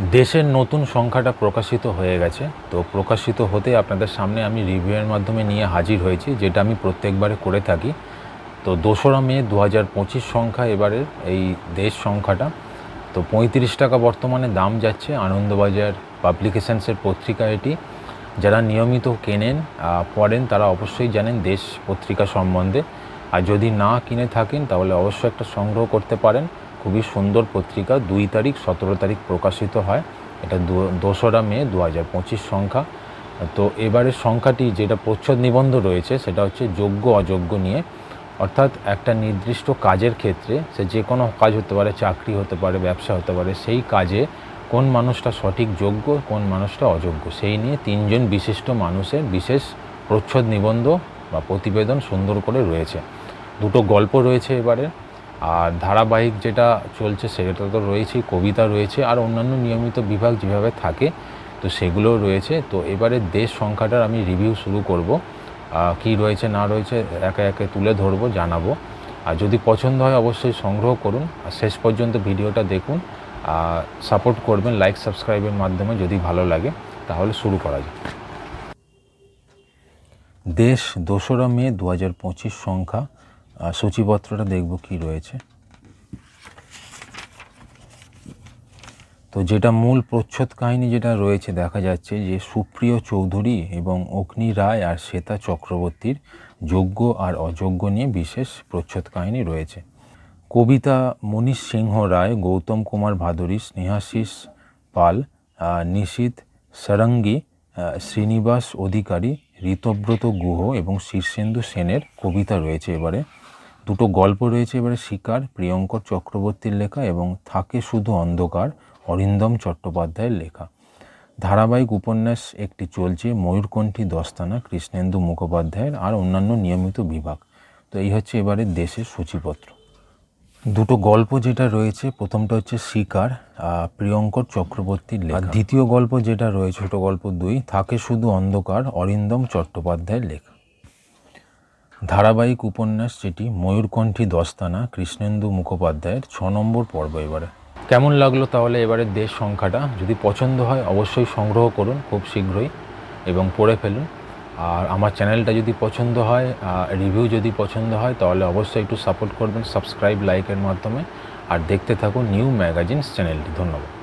দেশের নতুন সংখ্যাটা প্রকাশিত হয়ে গেছে। তো প্রকাশিত হতে আপনাদের সামনে আমি রিভিউয়ের মাধ্যমে নিয়ে হাজির হয়েছি, যেটা আমি প্রত্যেকবারে করে থাকি। তো দোসরা মে দু হাজার পঁচিশ সংখ্যা এবারের এই দেশ সংখ্যাটা। তো পঁয়ত্রিশ টাকা বর্তমানে দাম যাচ্ছে আনন্দবাজার পাবলিকেশনসের পত্রিকা এটি। যারা নিয়মিত কেনেন পড়েন, তারা অবশ্যই জানেন দেশ পত্রিকা সম্বন্ধে। আর যদি না কিনে থাকেন, তাহলে অবশ্যই একটা সংগ্রহ করতে পারেন। খুবই সুন্দর পত্রিকা, দুই তারিখ, সতেরো তারিখ প্রকাশিত হয়। এটা দোসরা মে দু হাজার পঁচিশ সংখ্যা। তো এবারের সংখ্যাটি যেটা প্রচ্ছদ নিবন্ধ রয়েছে, সেটা হচ্ছে যোগ্য, অযোগ্য নিয়ে। অর্থাৎ একটা নির্দিষ্ট কাজের ক্ষেত্রে সে যে কোনো কাজ হতে পারে, চাকরি হতে পারে, ব্যবসা হতে পারে, সেই কাজে কোন মানুষটা সঠিক যোগ্য, কোন মানুষটা অযোগ্য, সেই নিয়ে তিনজন বিশিষ্ট মানুষের বিশেষ প্রচ্ছদ নিবন্ধ বা প্রতিবেদন সুন্দর করে রয়েছে। দুটো গল্প রয়েছে এবারে। আর ধারাবাহিক যেটা চলছে সেটা তো রয়েছেই, কবিতা রয়েছে আর অন্যান্য নিয়মিত বিভাগ যেভাবে থাকে, তো সেগুলোও রয়েছে। তো এবারে দেশ সংখ্যাটার আমি রিভিউ শুরু করব। কি রয়েছে, না রয়েছে, একে একে তুলে ধরবো, জানাব। আর যদি পছন্দ হয় অবশ্যই সংগ্রহ করুন। আর শেষ পর্যন্ত ভিডিওটা দেখুন। আর সাপোর্ট করবেন লাইক সাবস্ক্রাইবের মাধ্যমে যদি ভালো লাগে, তাহলে শুরু করা যায় দেশ দোসরা মে দু হাজার পঁচিশ সংখ্যা। সূচিপত্রটা দেখব কি রয়েছে। তো যেটা মূল প্রচ্ছদ কাহিনী যেটা রয়েছে, দেখা যাচ্ছে যে সুপ্রিয় চৌধুরী এবং অগ্নি রায় আর শ্বেতা চক্রবর্তীর যোগ্য আর অযোগ্য নিয়ে বিশেষ প্রচ্ছদ কাহিনী রয়েছে। কবিতা মনীষ সিংহ রায়, গৌতম কুমার ভাদুরী, স্নেহাশিস পাল নিশীথ সারঙ্গী শ্রীনিবাস অধিকারী, ঋতব্রত গুহ এবং শীর্ষেন্দু সেনের কবিতা রয়েছে এবারে। দুটো গল্প রয়েছে এবারে শিকার প্রিয়ঙ্কর চক্রবর্তীর লেখা এবং থাকে শুধু অন্ধকার অরিন্দম চট্টোপাধ্যায়ের লেখা। ধারাবাহিক উপন্যাস একটি চলছে ময়ূরকণ্ঠী দস্তানা কৃষ্ণেন্দু মুখোপাধ্যায়ের আর অন্যান্য নিয়মিত বিভাগ। তো এই হচ্ছে এবারে দেশের সূচিপত্র। দুটো গল্প যেটা রয়েছে প্রথমটা হচ্ছে শিকার প্রিয়ঙ্কর চক্রবর্তীর লেখা। দ্বিতীয় গল্প যেটা রয়েছে ছোট গল্প দুই থাকে শুধু অন্ধকার অরিন্দম চট্টোপাধ্যায়ের লেখা। ধারাবাহিক উপন্যাস যেটি ময়ূরকণ্ঠী দস্তানা কৃষ্ণেন্দু মুখোপাধ্যায়ের ছ নম্বর পর্ব এবারে। কেমন লাগল তাহলে এবারে দেশ সংখ্যাটা? যদি পছন্দ হয় অবশ্যই সংগ্রহ করুন খুব শীঘ্রই এবং পড়ে ফেলুন। আর আমার চ্যানেলটা যদি পছন্দ হয় রিভিউ যদি পছন্দ হয়, তাহলে অবশ্যই একটু সাপোর্ট করবেন, সাবস্ক্রাইব, লাইকের মাধ্যমে। আর দেখতে থাকুন নিউ ম্যাগাজিনস চ্যানেলটি। ধন্যবাদ।